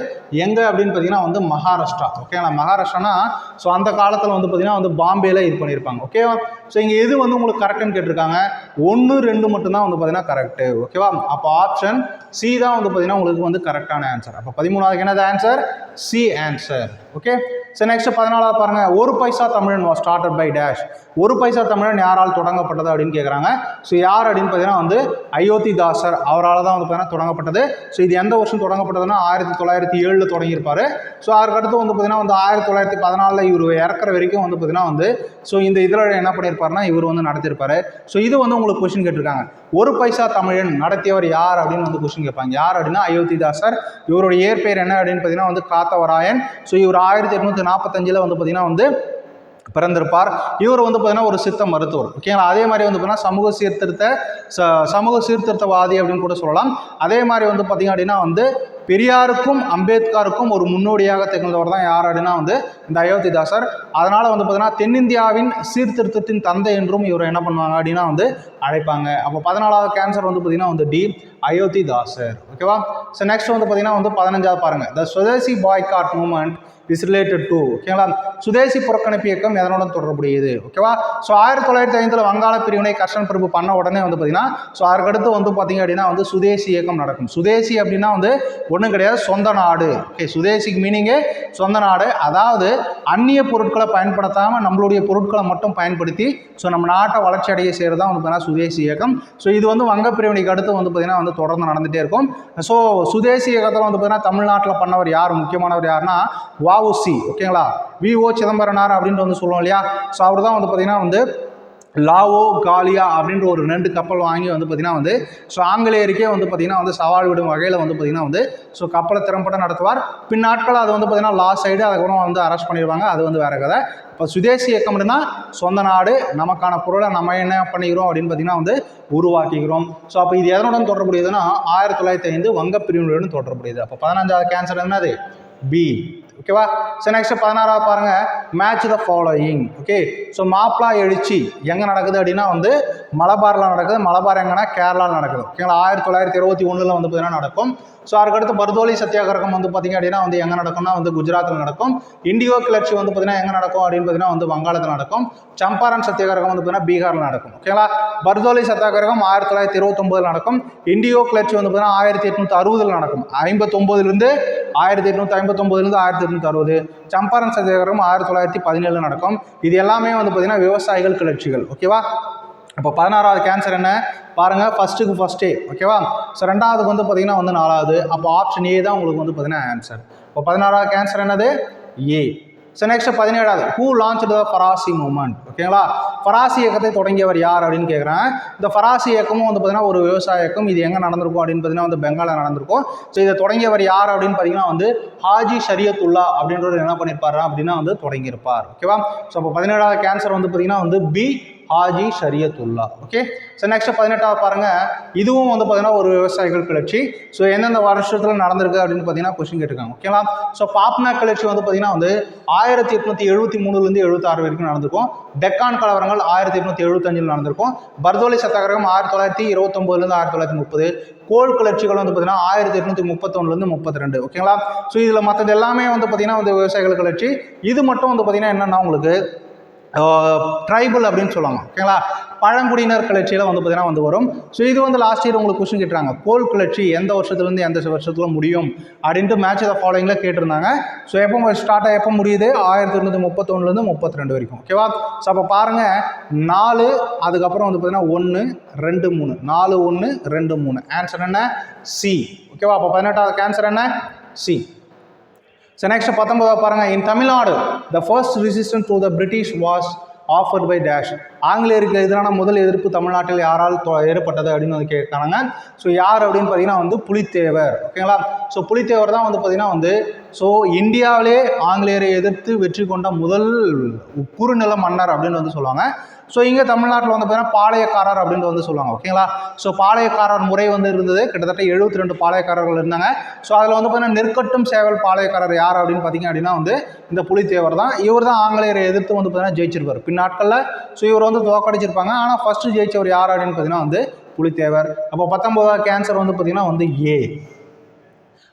எங்கே அப்படின்னு பார்த்தீங்கன்னா வந்து மகாராஷ்டிரா. ஓகேங்களா மகாராஷ்டிரானா? ஸோ அந்த காலத்தில் வந்து பார்த்தீங்கன்னா வந்து பாம்பேயில் இது பண்ணியிருப்பாங்க ஓகேவா ஸோ இங்கே எது வந்து உங்களுக்கு கரெக்டுன்னு கேட்டிருக்காங்க? ஒன்று ரெண்டு மட்டும்தான் வந்து பார்த்தீங்கன்னா கரெக்டு ஓகேவா அப்போ ஆப்ஷன் சி தான் வந்து பார்த்தீங்கன்னா உங்களுக்கு வந்து கரெக்டான ஆன்சர் அப்போ பதிமூணாவது என்னது answer C answer okay so next பதினாலாவது பாருங்கள் ஒரு பைசா தமிழன் வாஸ் ஸ்டார்டட் பை டேஷ் ஒரு பைசா தமிழன் யாரால் தொடங்கப்பட்டது அப்படின்னு கேட்குறாங்க ஸோ யார் அப்படின்னு பார்த்தீங்கன்னா வந்து அயோத்தி தாசர் அவரால் தான் வந்து பார்த்தீங்கன்னா தொடங்கப்பட்டது. ஸோ இது எந்த வருஷம் தொடங்கப்பட்டதுன்னா ஆயிரத்தி தொள்ளாயிரத்தி ஏழில் தொடங்கியிருப்பார். ஸோ அதுக்கடுத்து வந்து பார்த்தீங்கன்னா வந்து ஆயிரத்தி தொள்ளாயிரத்தி பதினாலில் இவர் இறக்குற வரைக்கும் வந்து பார்த்தீங்கன்னா வந்து ஸோ இந்த இதில் என்ன பண்ணியிருப்பாருன்னா இவர் வந்து நடத்தியிருப்பார். ஸோ இது வந்து உங்களுக்கு கொஸ்டின் கேட்டிருக்காங்க. ஒரு பைசா தமிழன் நடத்தியவர் யார் அப்படின்னு வந்து கொஸ்டின் கேட்பாங்க. யார் அப்படின்னா அயோத்திதாசர். இவருடைய இயற்பெயர் என்ன அப்படின்னு பார்த்தீங்கன்னா வந்து காத்தவராயன். ஸோ இவர் ஆயிரத்தி எட்நூற்றி நாற்பத்தஞ்சில் வந்து பார்த்தீங்கன்னா வந்து பிறந்திருப்பார். இவர் வந்து பார்த்தீங்கன்னா ஒரு சித்த மருத்துவர். ஓகேங்களா அதே மாதிரி வந்து பார்த்தீங்கன்னா சமூக சீர்திருத்த ச சமூக சீர்திருத்தவாதி அப்படின்னு கூட சொல்லலாம். அதே மாதிரி வந்து பார்த்தீங்க அப்படின்னா வந்து பெரியாருக்கும் அம்பேத்கருக்கும் ஒரு முன்னோடியாக திகழ்ந்தவர் தான் யார் அப்படின்னா வந்து இந்த அயோத்திதாசர் அதனால் வந்து பார்த்தீங்கன்னா தென்னிந்தியாவின் சீர்திருத்தத்தின் தந்தை என்றும் இவர் என்ன பண்ணுவாங்க அப்படின்னா வந்து அழைப்பாங்க. அப்போ பதினாலாவது கேன்சர் வந்து பார்த்தீங்கன்னா வந்து டி அயோத்திதாசர். ஓகேவா ஸோ நெக்ஸ்ட் வந்து பார்த்தீங்கன்னா வந்து பதினஞ்சாவது பாருங்கள் the Swadeshi boycott movement is related to ஓகேங்களா சுதேசி புறக்கணிப்பு இயக்கம் எதனுடன் தொடர்புடையது? ஓகேவா ஸோ ஆயிரத்தி தொள்ளாயிரத்தி ஐந்தில் வங்காள பிரிவினை கர்ஷன் பிரபு பண்ண உடனே வந்து பார்த்தீங்கன்னா ஸோ அதுக்கடுத்து வந்து பார்த்தீங்க அப்படின்னா வந்து சுதேசி இயக்கம் நடக்கும். சுதேசி அப்படின்னா வந்து ஒன்றும் கிடையாது சொந்த நாடு. ஓகே சுதேசிக்கு மீனிங்கே சொந்த நாடு. அதாவது அந்நிய பொருட்களை பயன்படுத்தாமல் நம்மளுடைய பொருட்களை மட்டும் பயன்படுத்தி ஸோ நம்ம நாட்டை வளர்ச்சி அடைய செய்கிறது தான் வந்து பார்த்தீங்கன்னா சுதேசி இயக்கம். ஸோ இது வந்து வங்க பிரிவினைக்கு அடுத்து வந்து பார்த்தீங்கன்னா வந்து தொடர்ந்து நடந்துகிட்டே இருக்கும். ஸோ சுதேசி இயக்கத்தில் வந்து பார்த்தீங்கன்னா தமிழ்நாட்டில் பண்ணவர் யார்? முக்கியமானவர் யாருன்னா வஉசி ஓகேங்களா? விஓ சிதம்பரனார் அப்படின்ட்டு வந்து சொல்லுவோம் இல்லையா? ஸோ அவர் தான் வந்து பார்த்தீங்கன்னா வந்து லாவோ காலியா அப்படின்ற ஒரு ரெண்டு கப்பல் வாங்கி வந்து பார்த்திங்கன்னா வந்து ஸோ ஆங்கிலேயருக்கே வந்து பார்த்திங்கன்னா வந்து சவால் விடும் வகையில் வந்து பார்த்திங்கன்னா வந்து ஸோ கப்பலை திறம்பட நடத்துவார். பின்னாட்கள் அது வந்து பார்த்திங்கன்னா லா சைடு அதுக்கப்புறம் வந்து அரெஸ்ட் பண்ணிடுவாங்க. அது வந்து வேறு கதை. இப்போ சுதேசி இயக்கம் தான் சொந்த நாடு நமக்கான பொருளை நம்ம என்ன பண்ணிக்கிறோம் அப்படின்னு பார்த்தீங்கன்னா வந்து உருவாக்கிக்கிறோம். ஸோ அப்போ இது எதனுடன் தொடர்புடையதுன்னா ஆயிரத்தி தொள்ளாயிரத்தி ஐந்து வங்க பிரிவினுடன் தொடர்புடையது. அப்போ பதினஞ்சாவது கேன்சர் என்னது? பி ஓகேவா ஸோ நெக்ஸ்ட் பதினாறாவது பாருங்க. Match the following okay so Moplah எழுச்சி எங்கே நடக்குது அப்படின்னா வந்து மலபாரில் நடக்குது. மலபார் எங்கன்னா கேரளாவில் நடக்குது. ஓகேங்களா ஆயிரத்தி தொள்ளாயிரத்தி இருபத்தி ஒன்றில் வந்து பார்த்தீங்கன்னா நடக்கும். ஸோ அதுக்கடுத்து பர்தோலி சத்தியாகிரகம் வந்து பார்த்தீங்க அப்படின்னா வந்து எங்கே நடக்கும்னா வந்து குஜராத்தில் நடக்கும். இண்டியோ கிளர்ச்சி வந்து பார்த்திங்கன்னா எங்கே நடக்கும் அப்படின்னு பார்த்தீங்கன்னா வந்து வங்காளத்தில் நடக்கும். சம்பாரன் சத்தியாகிரகம் வந்து பார்த்தீங்கன்னா பீகாரில் நடக்கும். ஓகேங்களா பர்தோலி சத்தியாகிரகம் ஆயிரத்தி தொள்ளாயிரத்தி இருபத்தொம்போதில் நடக்கும். இண்டியோ கிளர்ச்சி வந்து பார்த்திங்கன்னா ஆயிரத்தி எட்நூற்றி அறுபதில் நடக்கும். ஐம்பத்தொம்போதுலேருந்து ஆயிரத்தி எட்நூற்றி ஐம்பத்தொம்போதுலேருந்து ஆயிரத்தி எட்நூற்றி அறுபது. சம்பாரன் சத்தியாகிரகம் ஆயிரத்தி தொள்ளாயிரத்தி பதினேழு நடக்கும். இது எல்லாமே வந்து பார்த்தீங்கன்னா விவசாயிகள் கிளர்ச்சிகள். ஓகேவா அப்போ பதினாறாவது கேன்சர் என்ன? பாருங்கள் ஃபஸ்ட்டுக்கு ஃபஸ்ட்டே ஓகேவா ஸோ ரெண்டாவதுக்கு வந்து பார்த்தீங்கன்னா வந்து நாலாவது. அப்போ ஆப்ஷன் ஏ தான் உங்களுக்கு வந்து பார்த்தீங்கன்னா ஆன்சர் இப்போ பதினாறாவது கேன்சர் என்னது? ஏ ஸோ நெக்ஸ்ட் பதினேழாவது. Who launch the Faraizi movement ஓகேங்களா ஃபராசி இயக்கத்தை தொடங்கியவர் யார் அப்படின்னு கேட்குறேன் இந்த ஃபராசி இயக்கமும் வந்து பார்த்தீங்கன்னா ஒரு விவசாய இயக்கம். இது எங்கே நடந்திருக்கும் அப்படின்னு பார்த்தீங்கன்னா வந்து பெங்காலில் நடந்திருக்கும். ஸோ இதை தொடங்கியவர் யார் அப்படின்னு பார்த்தீங்கன்னா வந்து ஹாஜி ஷரியத்துல்லா அப்படின்றவர் என்ன பண்ணியிருப்பாரு அப்படின்னா வந்து தொடங்கியிருப்பார். ஓகேவா ஸோ அப்போ பதினேழாவது கேன்சர் வந்து பார்த்தீங்கன்னா வந்து B Haji Shariatullah. Okay so next பதினெட்டாவது பாருங்க. இதுவும் வந்து பார்த்தீங்கன்னா ஒரு விவசாயிகள் கிளர்ச்சி. ஸோ எந்தெந்த வருஷத்தில் நடந்திருக்கு அப்படின்னு பார்த்தீங்கன்னா கொஸ்டின் கேட்டிருக்காங்க. ஓகேங்களா ஸோ பாப்னா கிளர்ச்சி வந்து பார்த்தீங்கன்னா வந்து ஆயிரத்தி எட்நூற்றி எழுபத்தி மூணுலேருந்து எழுபத்தாறு வரைக்கும் நடந்திருக்கும். டெக்கான் கலவரங்கள் ஆயிரத்தி எட்நூற்றி எழுபத்தஞ்சில் நடந்திருக்கும். பர்தோலி சத்தியாகிரகம் ஆயிரத்தி தொள்ளாயிரத்தி இருபத்தொம்போதுலேருந்து ஆயிரத்தி தொள்ளாயிரத்தி முப்பது. கோல் கிளர்ச்சிகள் வந்து பார்த்தீங்கன்னா ஆயிரத்தி எட்நூற்றி முப்பத்தொன்னுலேருந்து முப்பத்தி ரெண்டு ஓகேங்களா ஸோ இதில் மற்றது எல்லாமே வந்து பார்த்தீங்கன்னா வந்து விவசாயிகள் கிளர்ச்சி. இது மட்டும் வந்து பார்த்தீங்கன்னா என்னென்னா உங்களுக்கு ட்ரைபல் அப்படின்னு சொல்லுவாங்க. ஓகேங்களா பழங்குடியினர் கிளர்ச்சியில் வந்து பார்த்தீங்கன்னா வந்து வரும். ஸோ இது வந்து லாஸ்ட் இயர் உங்களுக்கு கொஸ்டின் கேட்டுறாங்க கோல் கிளர்ச்சி எந்த வருஷத்துலேருந்து எந்த வருஷத்தில் முடியும் அப்படின்ட்டு மேட்ச் ஆஃப் ஃபாலோயிங்கில் கேட்டிருந்தாங்க. ஸோ எப்போ ஸ்டார்ட் ஆகி எப்போ முடியுது? ஆயிரத்தி தொண்ணூற்றி முப்பத்தொன்னுலேருந்து முப்பத்தி ரெண்டு வரைக்கும். ஓகேவா ஸோ அப்போ பாருங்கள் நாலு அதுக்கப்புறம் வந்து பார்த்தீங்கன்னா ஒன்று ரெண்டு மூணு. நாலு ஒன்று ரெண்டு மூணு. ஆன்சர் என்ன? சி ஓகேவா அப்போ பதினெட்டாவது ஆன்சர் என்ன? சி ஸோ நெக்ஸ்ட் பத்தொன்பதாவது பாருங்கள் in Tamil Nadu the first resistance to the British was offered by dash ஆங்கிலேயருக்கு எதிரான முதல் எதிர்ப்பு தமிழ்நாட்டில் யாரால் ஏற்பட்டது அப்படின்னு வந்து கேட்குறாங்க ஸோ யார் அப்படின்னு பார்த்தீங்கன்னா வந்து புலித்தேவர். ஓகேங்களா ஸோ புலித்தேவர் தான் வந்து பார்த்தீங்கன்னா வந்து ஸோ இந்தியாவிலே ஆங்கிலேயரை எதிர்த்து வெற்றி கொண்ட முதல் குறுநில மன்னர் அப்படின்னு வந்து சொல்லுவாங்க. ஸோ இங்கே தமிழ்நாட்டில் வந்து பார்த்தீங்கன்னா பாளையக்காரர் அப்படின்னு வந்து சொல்லுவாங்க ஓகேங்களா ஸோ பாளையக்காரர் முறை வந்து இருந்தது. கிட்டத்தட்ட எழுபத்தி ரெண்டு பாளையக்காரர்கள் இருந்தாங்க. ஸோ அதில் வந்து பார்த்தீங்கன்னா நெற்கட்டும் சேவல் பாளையக்காரர் யார் அப்படின்னு பார்த்தீங்க அப்படின்னா வந்து இந்த புலித்தேவர் தான். இவர் தான் ஆங்கிலேயரை எதிர்த்து வந்து பார்த்தீங்கன்னா ஜெயிச்சிருப்பார். பின்னாட்களில் ஸோ இவர் வந்து தோக்கடிச்சிருப்பாங்க ஆனால் ஃபஸ்ட்டு ஜெயிச்சவர் யார் அப்படின்னு பார்த்தீங்கன்னா வந்து புலித்தேவர். அப்போ பத்தொன்பதாவது கேன்சர் வந்து பார்த்தீங்கன்னா வந்து ஏ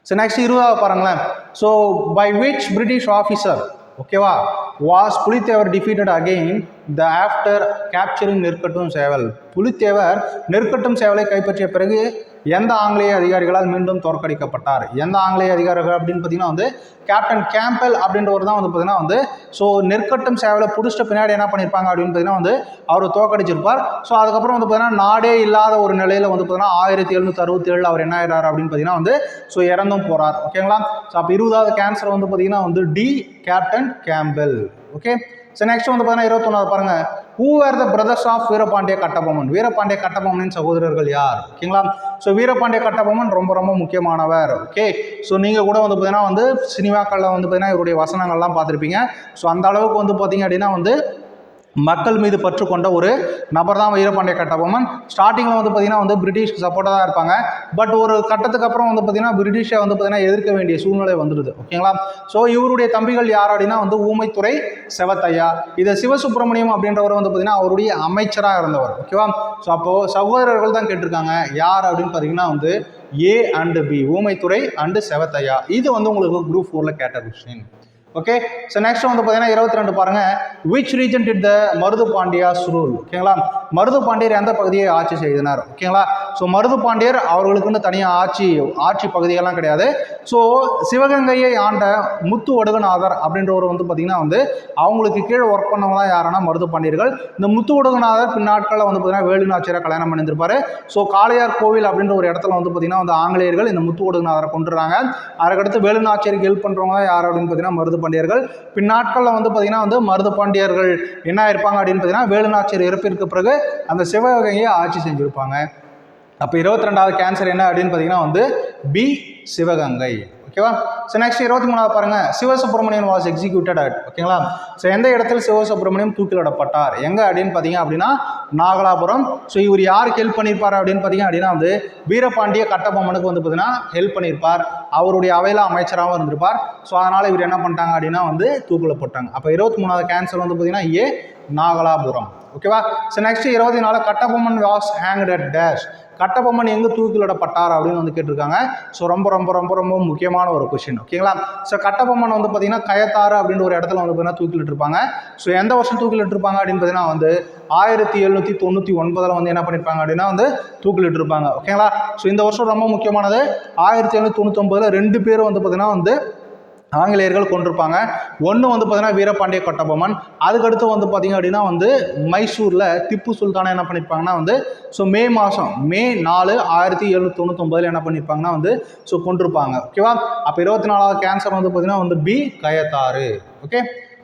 ஸோ நெக்ஸ்ட் இருபதாவது பாருங்களேன். So by which British officer ஓகேவா was Pulithevar defeated again the after capturing Nerkattum Seval. Pulithevar Nerkattum சேவலை கைப்பற்றிய பிறகு எந்த ஆங்கிலேய அதிகாரிகளால் மீண்டும் தோற்கடிக்கப்பட்டார்? எந்த ஆங்கிலேய அதிகாரிகள் அப்படின்னு பார்த்தீங்கன்னா வந்து கேப்டன் கேம்பல் அப்படின்றவர் தான் வந்து பார்த்தீங்கன்னா வந்து ஸோ நெற்கட்டும் சேவலை பிடிச்சிட்ட பின்னாடி என்ன பண்ணியிருப்பாங்க அப்படின்னு பார்த்தீங்கன்னா வந்து அவர் தோற்கடிச்சிருப்பார். ஸோ அதுக்கப்புறம் வந்து பார்த்தீங்கன்னா நாடே இல்லாத ஒரு நிலையில் வந்து பார்த்தீங்கன்னா ஆயிரத்தி எழுநூற்றி அறுபத்தி ஏழில் அவர் என்ன ஆயிடுறாரு அப்படின்னு பார்த்தீங்கன்னா வந்து ஸோ இறந்தும் போகிறார் ஓகேங்களா ஸோ அப்போ இருபதாவது கேன்சர் வந்து பார்த்தீங்கன்னா வந்து D captain Campbell. Okay so next வந்து பார்த்தீங்கன்னா இருபத்தொன்னாவது பாருங்க. Who are the brothers of Veerapandiya Kattabomman? Veerapandiya கட்டபொம்மனின் சகோதரர்கள் யார்? ஓகேங்களா ஸோ வீரபாண்டிய கட்டபொம்மன் ரொம்ப ரொம்ப முக்கியமானவர். ஓகே ஸோ நீங்கள் கூட வந்து பார்த்தீங்கன்னா வந்து சினிமாக்களில் வந்து பார்த்தீங்கன்னா இவருடைய வசனங்கள்லாம் பார்த்துருப்பீங்க. ஸோ அந்த அளவுக்கு வந்து பார்த்தீங்க அப்படின்னா வந்து மக்கள் மீது பற்று கொண்ட ஒரு நபர் தான் வீரபாண்டிய கட்டபொம்மன். ஸ்டார்டிங்கில் வந்து பார்த்தீங்கன்னா வந்து பிரிட்டிஷ்க்கு சப்போர்ட்டாக தான் இருப்பாங்க. பட் ஒரு கட்டத்துக்கு அப்புறம் வந்து பார்த்தீங்கன்னா பிரிட்டிஷை வந்து பார்த்தீங்கன்னா எதிர்க்க வேண்டிய சூழ்நிலை வந்துடுது. ஓகேங்களா ஸோ இவருடைய தம்பிகள் யார் அப்படின்னா வந்து ஊமைத்துறை செவத்தையா. இது சிவசுப்பிரமணியம் அப்படின்றவர் வந்து பார்த்தீங்கன்னா அவருடைய அமைச்சராக இருந்தவர். ஓகேவா ஸோ அப்போது சகோதரர்கள் தான் கேட்டிருக்காங்க. யார் அப்படின்னு பார்த்தீங்கன்னா வந்து A and B Oomaithurai and Sevathaiah. இது வந்து உங்களுக்கு குரூப் ஃபோரில் கேட்ட கொஸ்டின் ஓகே ஸோ நெக்ஸ்ட் வந்து பார்த்தீங்கன்னா இருபத்தி ரெண்டு பாருங்க. Which region did the Marudhu Pandiyas rule ஓகேங்களா மருது பாண்டியர் எந்த பகுதியை ஆட்சி செய்தனர்? ஓகேங்களா ஸோ மருது பாண்டியர் அவர்களுக்குன்னு தனியாக ஆட்சி ஆட்சி பகுதிகள்லாம் கிடையாது. ஸோ சிவகங்கையை ஆண்ட முத்து ஒடுகநாதர் அப்படின்றவர் வந்து பார்த்தீங்கன்னா வந்து அவங்களுக்கு கீழே ஒர்க் பண்ணவங்க தான் யாருன்னா மருது பாண்டியர்கள் இந்த முத்து ஒடுகநாதர் பின்னாட்களில் வந்து பார்த்தீங்கன்னா வேலுநாச்சியராக கல்யாணம் பண்ணியிருப்பார் ஸோ காளையார் கோவில் அப்படின்ற ஒரு இடத்துல வந்து பார்த்தீங்கன்னா வந்து ஆங்கிலேயர்கள் இந்த முத்து ஒடுகநாதரை கொண்டுறாங்க அதுக்கடுத்து வேலுநாச்சியருக்கு ஹெல்ப் பண்ணுறவங்க தான் யார் அப்படின்னு பார்த்தீங்கன்னா மருது பாண்டியர்கள். பின்னாட்களில் வந்து பார்த்தீங்கன்னா வந்து மருது பாண்டியர்கள் என்ன இருப்பாங்க அப்படின்னு பார்த்தீங்கன்னா வேலுநாச்சியர் இறப்பிற்கு பிறகு அந்த சிவகங்கையை ஆட்சி செஞ்சுருப்பாங்க. அப்போ இருபத்தி ரெண்டாவது கேன்சர் என்ன அப்படின்னு பார்த்தீங்கன்னா வந்து பி சிவகங்கை. ஓகேவா ஸோ நெக்ஸ்ட் இருபத்தி மூணாவது பாருங்க. சிவசுப்ரமணியன் வாஸ் எக்ஸிக்யூட்டட் அட் ஓகேங்களா ஸோ எந்த இடத்தில் சிவசுப்ரமணியம் தூக்கிலிடப்பட்டார்? எங்க அப்படின்னு பார்த்தீங்க அப்படின்னா நாகலாபுரம். ஸோ இவர் யாருக்கு ஹெல்ப் பண்ணியிருப்பார் அப்படின்னு பார்த்தீங்க அப்படின்னா வந்து வீரபாண்டிய கட்டபொம்மனுக்கு வந்து பார்த்தீங்கன்னா ஹெல்ப் பண்ணியிருப்பார் அவருடைய அவையில் அமைச்சராகவும் இருந்திருப்பார். ஸோ அதனால் இவர் என்ன பண்ணிட்டாங்க அப்படின்னா வந்து தூக்கில் போட்டாங்க அப்போ இருபத்தி மூணாவது கேன்சர் வந்து பார்த்தீங்கன்னா ஏ நாகலாபுரம். ஓகேவா ஸோ நெக்ஸ்ட் இருபத்தி நாலு Kattabomman was hanged at dash Kattabomman எங்கே தூக்கிலிடப்பட்டார் அப்படின்னு வந்து கேட்டிருக்காங்க. ஸோ ரொம்ப ரொம்ப ரொம்ப ரொம்ப முக்கியமான ஒரு கொஷின் ஓகேங்களா ஸோ கட்டபொம்மன் வந்து பார்த்தீங்கன்னா கயத்தாறு அப்படின்ற ஒரு இடத்துல வந்து பார்த்தீங்கன்னா தூக்கிலிட்டிருப்பாங்க. ஸோ எந்த வருஷம் தூக்கிலிட்டிருப்பாங்க அப்படின்னு பார்த்தீங்கன்னா வந்து ஆயிரத்தி எழுநூற்றி தொண்ணூற்றி ஒன்பதில் வந்து என்ன பண்ணியிருப்பாங்க அப்படின்னா வந்து தூக்கிலிட்டிருப்பாங்க. ஓகேங்களா ஸோ இந்த வருஷம் ரொம்ப முக்கியமானது. ஆயிரத்தி எழுநூற்றி தொண்ணூத்தொம்பதில் ரெண்டு பேரும் வந்து பார்த்தீங்கன்னா வந்து ஆங்கிலேயர்கள் கொண்டிருப்பாங்க. ஒன்று வந்து பார்த்தீங்கன்னா வீரபாண்டிய கட்டபொம்மன். அதுக்கடுத்து வந்து பார்த்தீங்க அப்படின்னா வந்து மைசூரில் திப்பு சுல்தானை என்ன பண்ணியிருப்பாங்கன்னா வந்து ஸோ மே மாதம் மே நாலு ஆயிரத்தி எழுநூற்றி தொண்ணூத்தொம்பதில் என்ன பண்ணியிருப்பாங்கன்னா வந்து ஸோ கொண்டிருப்பாங்க. ஓகேவா அப்போ இருபத்தி நாலாவது கேன்சர் வந்து பார்த்தீங்கன்னா வந்து B Kayathar. Okay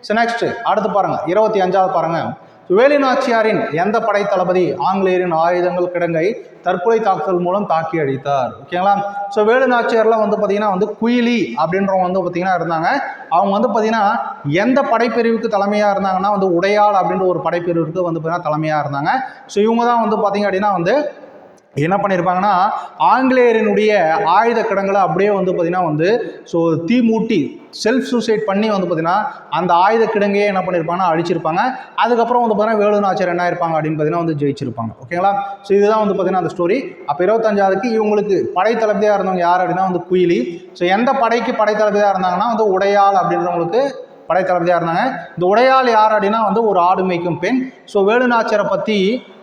so next அடுத்து பாருங்கள் இருபத்தி அஞ்சாவது பாருங்கள் வேலுநாச்சியாரின் எந்த படை தளபதி ஆங்கிலேயரின் ஆயுதங்கள் கிடங்கை தற்கொலை தாக்குதல் மூலம் தாக்கி அழித்தார்? ஓகேங்களா ஸோ வேலுநாச்சியார்லாம் வந்து பார்த்தீங்கன்னா வந்து குயிலி அப்படின்றவங்க வந்து பார்த்தீங்கன்னா இருந்தாங்க. அவங்க வந்து பார்த்தீங்கன்னா எந்த படைப்பிரிவுக்கு தலைமையாக இருந்தாங்கன்னா வந்து உடையாள் அப்படின்ற ஒரு படைப்பிரிவுக்கு வந்து பார்த்தீங்கன்னா தலைமையாக இருந்தாங்க. ஸோ இவங்க தான் வந்து பார்த்தீங்க அப்படின்னா வந்து என்ன பண்ணியிருப்பாங்கன்னா ஆங்கிலேயரினுடைய ஆயுத கடங்களை அப்படியே வந்து பார்த்திங்கன்னா வந்து ஸோ தீ மூட்டி செல்ஃப் சூசைட் பண்ணி வந்து பார்த்திங்கன்னா அந்த ஆயுத கிடங்கையே என்ன பண்ணியிருப்பாங்கன்னா அழிச்சிருப்பாங்க. அதுக்கப்புறம் வந்து பார்த்தீங்கன்னா வேலுநாச்சர் என்ன இருப்பாங்க அப்படின்னு பார்த்தீங்கன்னா வந்து ஜெயிச்சிருப்பாங்க. ஓகேங்களா ஸோ இதுதான் வந்து பார்த்தீங்கன்னா அந்த ஸ்டோரி அப்போ இருபத்தஞ்சாவதுக்கு இவங்களுக்கு படைத்தளபதியாக இருந்தவங்க யார் அப்படின்னா வந்து குயிலி. ஸோ எந்த படைக்கு படைத்தளபதியாக இருந்தாங்கன்னா வந்து உடையாள் அப்படின்றவங்களுக்கு படைத்தளபதியாக இருந்தாங்க. இந்த உடையாள் யார் அப்படின்னா வந்து ஒரு ஆடு மேய்க்கும் பெண். ஸோ வேலுநாச்சரை பற்றி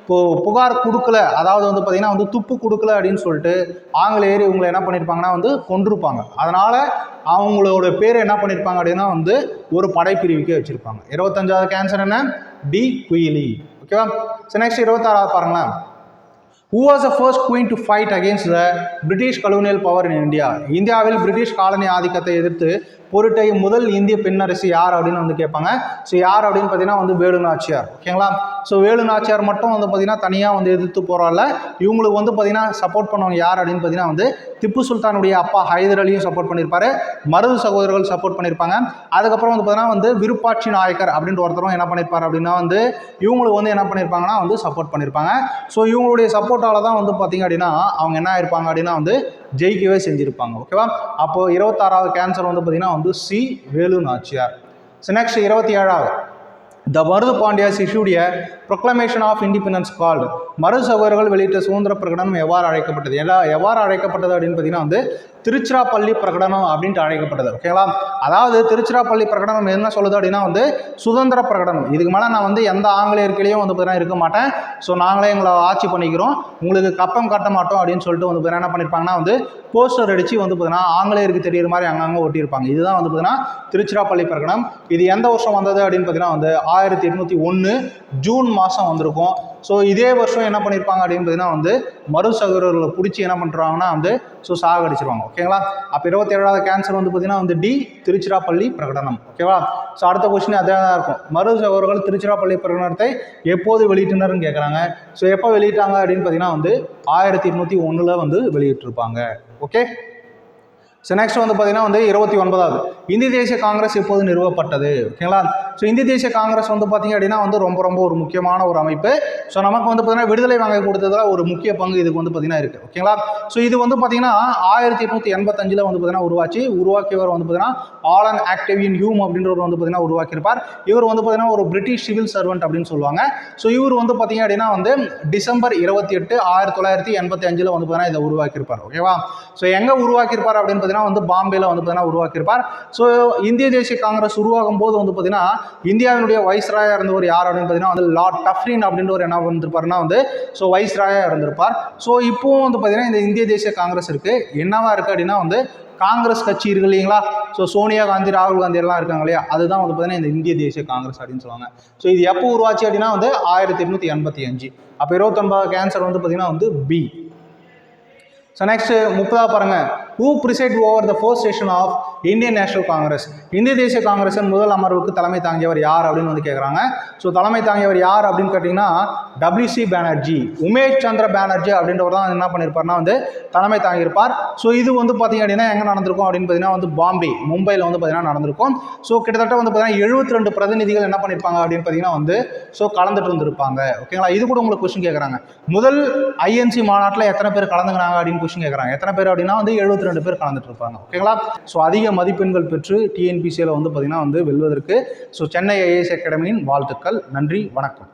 இப்போ புகார் கொடுக்கல. அதாவது வந்து பார்த்திங்கன்னா வந்து துப்பு கொடுக்கல அப்படின்னு சொல்லிட்டு ஆங்கிலேயர் இவங்களை என்ன பண்ணியிருப்பாங்கன்னா வந்து கொண்டிருப்பாங்க அதனால் அவங்களோட பேர் என்ன பண்ணியிருப்பாங்க அப்படின்னா வந்து ஒரு படைப்பிரிவுக்கே வச்சுருப்பாங்க. இருபத்தஞ்சாவது கேன்சர் என்ன? டி குயிலி. ஓகேவா சரி நெக்ஸ்ட் இருபத்தாறாவது பாருங்களேன். Who was the first queen to fight against the British colonial power in India இந்தியாவில் பிரிட்டிஷ் காலனி ஆதிக்கத்தை எதிர்த்து பொருட்டை முதல் இந்திய பெண்ணரசி யார் அப்படின்னு வந்து கேட்பாங்க. ஸோ யார் அப்படின்னு பார்த்தீங்கன்னா வந்து வேலு நாச்சியார். ஓகேங்களா ஸோ வேலு நாச்சியார் மட்டும் வந்து பார்த்தீங்கன்னா தனியாக வந்து எதிர்த்து போகிறாள் இவங்களுக்கு வந்து பார்த்தீங்கன்னா சப்போர்ட் பண்ணவங்க யார் அப்படின்னு பார்த்தீங்கன்னா வந்து திப்பு சுல்தானுடைய அப்பா ஹைதர் அலியும் சப்போர்ட் பண்ணியிருப்பாரு மருது சகோதரர்கள் சப்போர்ட் பண்ணியிருப்பாங்க அதுக்கப்புறம் வந்து பார்த்தீங்கன்னா வந்து விருப்பாட்சி நாயக்கர் அப்படின்ற ஒருத்தரும் என்ன பண்ணியிருப்பார் அப்படின்னா வந்து இவங்களுக்கு வந்து என்ன பண்ணியிருப்பாங்கன்னா வந்து சப்போர்ட் பண்ணியிருப்பாங்க ஸோ இவங்களுடைய சப்போர்ட் சப்போர்ட்டால தான் வந்து பார்த்தீங்க அப்படின்னா அவங்க என்ன ஆயிருப்பாங்க அப்படின்னா வந்து ஜெயிக்கவே செஞ்சுருப்பாங்க ஓகேவா அப்போது இருபத்தாறாவது கேன்சர் வந்து பார்த்தீங்கன்னா வந்து C Velu Nachiyar. So next இருபத்தி ஏழாவது the Marudhu Pandiyas issued a proclamation of independence called Marudhu சகோதரர்கள் வெளியிட்ட சுதந்திர பிரகடனம் எவ்வாறு அழைக்கப்பட்டது? எல்லா எவ்வாறு அழைக்கப்பட்டது அப்படின்னு பார்த்தீங்கன்னா வந்து திருச்சிராப்பள்ளி பிரகடனம் அப்படின்ட்டு அழைக்கப்பட்டது ஓகேங்களா அதாவது திருச்சிராப்பள்ளி பிரகடனம் என்ன சொல்லுது அப்படின்னா வந்து சுதந்திர பிரகடனம். இதுக்கு மேலே நான் வந்து எந்த ஆங்கிலேயர்களையும் வந்து பார்த்தீங்கன்னா இருக்க மாட்டேன். ஸோ நாங்களே எங்களை ஆட்சி பண்ணிக்கிறோம். உங்களுக்கு கப்பம் கட்ட மாட்டோம் அப்படின்னு சொல்லிட்டு வந்து பார்த்தீங்கன்னா என்ன பண்ணியிருப்பாங்கன்னா வந்து போஸ்டர் அடித்து வந்து பார்த்தீங்கன்னா ஆங்கிலேயருக்கு தெரியுற மாதிரி அங்கங்கே ஒட்டியிருப்பாங்க. இதுதான் வந்து பார்த்தீங்கன்னா திருச்சிராப்பள்ளி பிரகடனம். இது எந்த வருஷம் வந்தது அப்படின்னு பார்த்தீங்கன்னா வந்து ஆயிரத்தி எட்நூற்றி ஒன்று ஜூன் மாதம் வந்திருக்கும். ஸோ இதே வருஷம் என்ன பண்ணியிருப்பாங்க அப்படின்னு பார்த்தீங்கன்னா வந்து மறு சகோதரர்களை பிடிச்சி என்ன பண்ணுறாங்கன்னா வந்து ஸோ சாகடிச்சிருவாங்க. ஓகேங்களா அப்போ இருபத்தி ஏழாவது கேன்சர் வந்து பார்த்தீங்கன்னா வந்து டி திருச்சிராப்பள்ளி பிரகடனம். ஓகேவா ஸோ அடுத்த கொஸ்டின் அதே தான் இருக்கும். மறு சகோதரர்கள் திருச்சிராப்பள்ளி பிரகடனத்தை எப்போது வெளியிட்டனர்னு கேட்குறாங்க ஸோ எப்போ வெளியிட்டாங்க அப்படின்னு பார்த்தீங்கன்னா வந்து ஆயிரத்தி எட்நூற்றி ஒன்றில் வந்து வெளியிட்டிருப்பாங்க. ஓகே ஸோ நெக்ஸ்ட் வந்து பார்த்தீங்கன்னா வந்து இருபத்தி ஒன்பதாவது. இந்திய தேசிய காங்கிரஸ் எப்போது நிறுவப்பட்டது? ஓகேங்களா? ஸோ இந்திய தேசிய காங்கிரஸ் வந்து பார்த்தீங்க அப்படின்னா வந்து ரொம்ப ரொம்ப ஒரு முக்கியமான ஒரு அமைப்பு. ஸோ நமக்கு வந்து பார்த்தீங்கன்னா விடுதலை வாங்கி கொடுத்ததில் ஒரு முக்கிய பங்கு இதுக்கு வந்து பார்த்திங்கன்னா இருக்குது ஓகேங்களா? ஸோ இது வந்து பார்த்தீங்கன்னா ஆயிரத்தி எட்நூற்றி எண்பத்தஞ்சில் வந்து பார்த்தீங்கன்னா உருவாச்சு. உருவாக்கியவர் வந்து பார்த்தீங்கன்னா ஆலன் ஆக்டிவியன் ஹியூம் அப்படின்றவர் வந்து பார்த்தீங்கன்னா உருவாக்கியிருப்பார். இவர் வந்து பார்த்தீங்கன்னா ஒரு பிரிட்டிஷ் சிவில் சர்வெண்ட் அப்படின்னு சொல்லுவாங்க. ஸோ இவர் வந்து பார்த்தீங்க அப்படின்னா வந்து டிசம்பர் இருபத்தி எட்டு ஆயிரத்தி தொள்ளாயிரத்தி எண்பத்தி அஞ்சில் வந்து பார்த்தீங்கன்னா இதை உருவாக்கியிருப்பார். ஓகேவா? ஸோ எங்கே உருவாக்கியிருப்பார் அப்படின்னு பார்த்தீங்கன்னா வந்து பாம்பேல வந்து பார்த்தீங்கன்னா உருவாக்கியிருப்பார். ஸோ இந்திய தேசிய காங்கிரஸ் உருவாகும் போது வந்து பார்த்தீங்கன்னா இந்தியாவினுடைய வைஸ்ராயாக இருந்தவர் யார் அப்படின்னு பார்த்தீங்கன்னா வந்து லார்ட் டஃப்ரின் அப்படின்றவர் என்ன வந்திருப்பாருன்னா வந்து ஸோ வைஸ்ராயாக இருந்திருப்பார். ஸோ இப்போவும் வந்து பார்த்தீங்கன்னா இந்த இந்திய தேசிய காங்கிரஸ் இருக்குது என்னவா இருக்குது அப்படின்னா வந்து காங்கிரஸ் கட்சி இருக்கு இல்லைங்களா? ஸோ சோனியா காந்தி ராகுல் காந்தி எல்லாம் இருக்காங்க இல்லையா? அதுதான் வந்து பார்த்தீங்கன்னா இந்த இந்திய தேசிய காங்கிரஸ் அப்படின்னு சொல்லுவாங்க. ஸோ இது எப்போ உருவாச்சு அப்படின்னா வந்து ஆயிரத்தி எட்நூற்றி எண்பத்தி அஞ்சு. அப்போ இருபத்தொன்பது கேன்சர் வந்து பார்த்தீங்கன்னா வந்து பி ஸோ நெக்ஸ்ட் முப்பதா பாருங்கள் who preside over the first session of Indian National Congress இந்திய தேசிய காங்கிரஸின் முதல் அமர்வுக்கு தலைமை தாங்கியவர் யார் அப்படின்னு வந்து கேட்குறாங்க ஸோ தலைமை தாங்கியவர் யார் அப்படின்னு கேட்டிங்கன்னா டபிள்யூசி பேனர்ஜி உமேஷ் சந்திர பேனர்ஜி அப்படின்றவர் தான் என்ன பண்ணியிருப்பார்னா வந்து தலைமை தாங்கியிருப்பார். ஸோ இது வந்து பார்த்தீங்க அப்படின்னா எங்கே நடந்திருக்கும் அப்படின்னு பார்த்தீங்கன்னா வந்து பாம்பே மும்பையில் வந்து பார்த்தீங்கன்னா நடந்திருக்கும். ஸோ கிட்டத்தட்ட வந்து பார்த்தீங்கன்னா எழுபத்தி ரெண்டு பிரதிநிதிகள் என்ன பண்ணியிருப்பாங்க அப்படின்னு பார்த்தீங்கன்னா வந்து ஸோ கலந்துட்டு இருந்திருப்பாங்க. ஓகேங்களா இது கூட உங்களுக்கு கொஸ்டின் கேட்குறாங்க முதல் ஐஎன்சி மாநாட்டில் எத்தனை பேர் கலந்துக்கிறாங்க அப்படின்னு கொஸ்டின் கேட்குறாங்க எத்தனை பேர் அப்படின்னா வந்து எழுபத்தி ரெண்டு பேர் கலந்துட்டு இருப்பாங்க ஓகேங்களா ஸோ அதிக மதிப்பெண்கள் பெற்று டிஎன்பிசியில் வந்து பார்த்திங்கன்னா வந்து வெல்வதற்கு ஸோ சென்னை ஐஏஎஸ் அகாடமியின் வாழ்த்துக்கள். நன்றி வணக்கம்.